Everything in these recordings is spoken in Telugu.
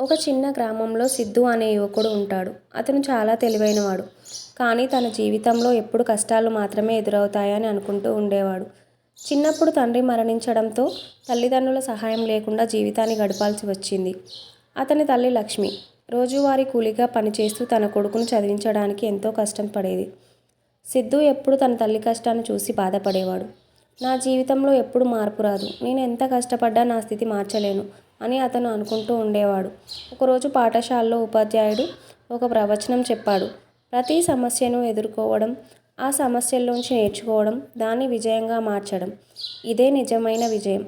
ఒక చిన్న గ్రామంలో సిద్ధు అనే యువకుడు ఉంటాడు. అతను చాలా తెలివైనవాడు. కానీ తన జీవితంలో ఎప్పుడు కష్టాలు మాత్రమే ఎదురవుతాయని అనుకుంటూ ఉండేవాడు. చిన్నప్పుడు తండ్రి మరణించడంతో తల్లిదండ్రుల సహాయం లేకుండా జీవితాన్ని గడపాల్సి వచ్చింది. అతని తల్లి లక్ష్మి రోజువారీ కూలీగా పనిచేస్తూ తన కొడుకును చదివించడానికి ఎంతో కష్టం పడేది. సిద్ధు ఎప్పుడు తన తల్లి కష్టాన్ని చూసి బాధపడేవాడు. నా జీవితంలో ఎప్పుడు మార్పు రాదు. నేను ఎంత కష్టపడ్డా నా స్థితి మార్చలేను అని అతను అనుకుంటూ ఉండేవాడు. ఒకరోజు పాఠశాలలో ఉపాధ్యాయుడు ఒక ప్రవచనం చెప్పాడు. ప్రతి సమస్యను ఎదుర్కోవడం, ఆ సమస్యల్లోంచి నేర్చుకోవడం, దాన్ని విజయంగా మార్చడం ఇదే నిజమైన విజయం.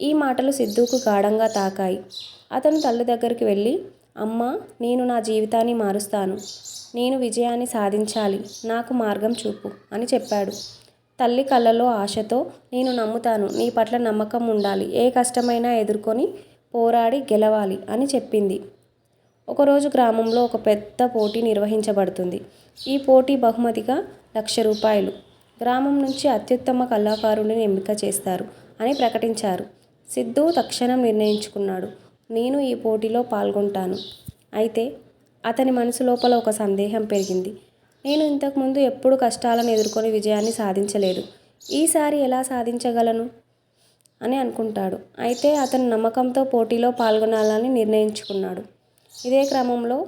ఈ మాటలు సిద్ధుకు గాఢంగా తాకాయి. అతను తల్లి దగ్గరికి వెళ్ళి అమ్మా! నేను నా జీవితాన్ని మారుస్తాను. నేను విజయాన్ని సాధించాలి. నాకు మార్గం చూపు అని చెప్పాడు. తల్లి కళ్ళలో ఆశతో నేను నమ్ముతాను. నీ పట్ల నమ్మకం ఉండాలి. ఏ కష్టమైనా ఎదుర్కొని పోరాడి గెలవాలి అని చెప్పింది. ఒకరోజు గ్రామంలో ఒక పెద్ద పోటీ నిర్వహించబడుతుంది. ఈ పోటీ బహుమతిగా లక్ష రూపాయలు. గ్రామం నుంచి అత్యుత్తమ కళాకారుడిని ఎంపిక చేస్తారు అని ప్రకటించారు. సిద్ధు తక్షణం నిర్ణయించుకున్నాడు. నేను ఈ పోటీలో పాల్గొంటాను. అయితే అతని మనసు లోపల ఒక సందేహం పెరిగింది. నేను ఇంతకు ముందు కష్టాలను ఎదుర్కొని విజయాన్ని సాధించలేదు. ఈసారి ఎలా సాధించగలను? అని అనుకుంటాడు. అయితే అతను నమ్మకంతో పోటీలో పాల్గొనాలని నిర్ణయించుకున్నాడు. ఇదే క్రమంలో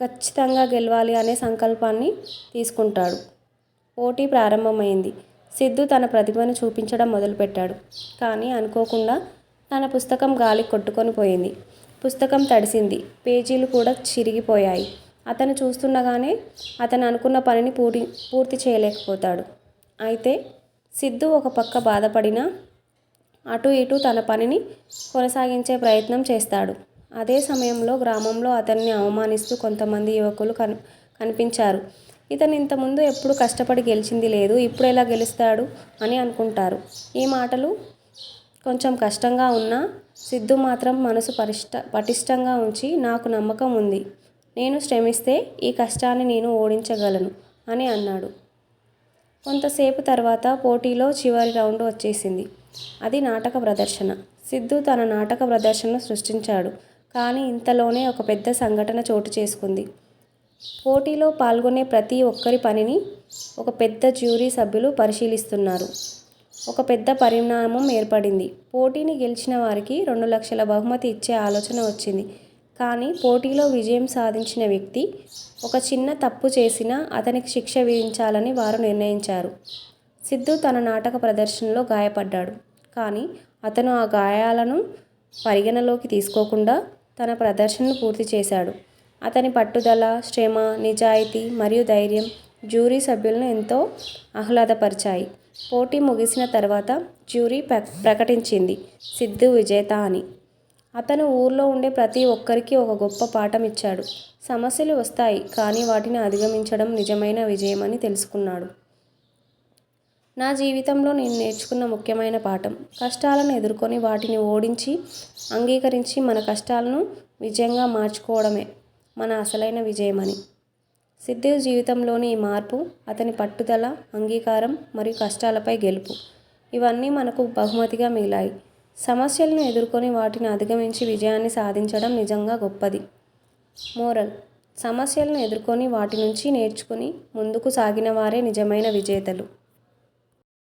ఖచ్చితంగా గెలవాలి అనే సంకల్పాన్ని తీసుకుంటాడు. పోటీ ప్రారంభమైంది. సిద్ధు తన ప్రతిభను చూపించడం మొదలుపెట్టాడు. కానీ అనుకోకుండా తన పుస్తకం గాలి కొట్టుకొని పోయింది. పుస్తకం తడిసింది. పేజీలు కూడా చిరిగిపోయాయి. అతను చూస్తుండగానే అతను అనుకున్న పనిని పూర్తి పూర్తి చేయలేకపోతాడు. అయితే సిద్ధు ఒక పక్క బాధపడినా అటు ఇటు తన పనిని కొనసాగించే ప్రయత్నం చేస్తాడు. అదే సమయంలో గ్రామంలో అతన్ని అవమానిస్తూ కొంతమంది యువకులు కన్ కనిపించారు. ఇతను ఇంతకుముందు ముందు కష్టపడి గెలిచింది లేదు. ఇప్పుడెలా గెలుస్తాడు అని అనుకుంటారు. ఈ మాటలు కొంచెం కష్టంగా ఉన్నా సిద్ధు మాత్రం మనసు పరిష్ట పటిష్టంగా ఉంచి నాకు నమ్మకం ఉంది. నేను శ్రమిస్తే ఈ కష్టాన్ని నేను ఓడించగలను అని అన్నాడు. కొంతసేపు తర్వాత పోటీలో చివరి రౌండ్ వచ్చేసింది. అది నాటక ప్రదర్శన. సిద్ధు తన నాటక ప్రదర్శనను సృష్టించాడు. కానీ ఇంతలోనే ఒక పెద్ద సంఘటన చోటు చేసుకుంది. పోటీలో పాల్గొనే ప్రతి ఒక్కరి పనిని ఒక పెద్ద జ్యూరీ సభ్యులు పరిశీలిస్తున్నారు. ఒక పెద్ద పరిణామం ఏర్పడింది. పోటీని గెలిచిన వారికి రెండు లక్షల బహుమతి ఇచ్చే ఆలోచన వచ్చింది. కానీ పోటీలో విజయం సాధించిన వ్యక్తి ఒక చిన్న తప్పు చేసినా అతనికి శిక్ష విధించాలని వారు నిర్ణయించారు. సిద్ధు తన నాటక ప్రదర్శనలో గాయపడ్డాడు. కానీ అతను ఆ గాయాలను పరిగణనలోకి తీసుకోకుండా తన ప్రదర్శనను పూర్తి చేశాడు. అతని పట్టుదల, శ్రమ, నిజాయితీ మరియు ధైర్యం జ్యూరీ సభ్యులను ఎంతో ఆహ్లాదపరిచాయి. పోటీ ముగిసిన తర్వాత జ్యూరీ ప్ర ప్రకటించింది సిద్ధు విజేత అని. అతను ఊర్లో ఉండే ప్రతి ఒక్కరికి ఒక గొప్ప పాఠం ఇచ్చాడు. సమస్యలు వస్తాయి కానీ వాటిని అధిగమించడం నిజమైన విజయమని తెలుసుకున్నాడు. నా జీవితంలో నేను నేర్చుకున్న ముఖ్యమైన పాఠం కష్టాలను ఎదుర్కొని వాటిని ఓడించి అంగీకరించి మన కష్టాలను విజయంగా మార్చుకోవడమే మన అసలైన విజయమని. సిద్ధేవ్ జీవితంలోని ఈ మార్పు అతని పట్టుదల, అంగీకారం మరియు కష్టాలపై గెలుపు ఇవన్నీ మనకు బహుమతిగా మిగిలాయి. సమస్యలను ఎదుర్కొని వాటిని అధిగమించి విజయాన్ని సాధించడం నిజంగా గొప్పది. మోరల్ సమస్యలను ఎదుర్కొని వాటి నుంచి నేర్చుకుని ముందుకు సాగిన వారే నిజమైన విజేతలు.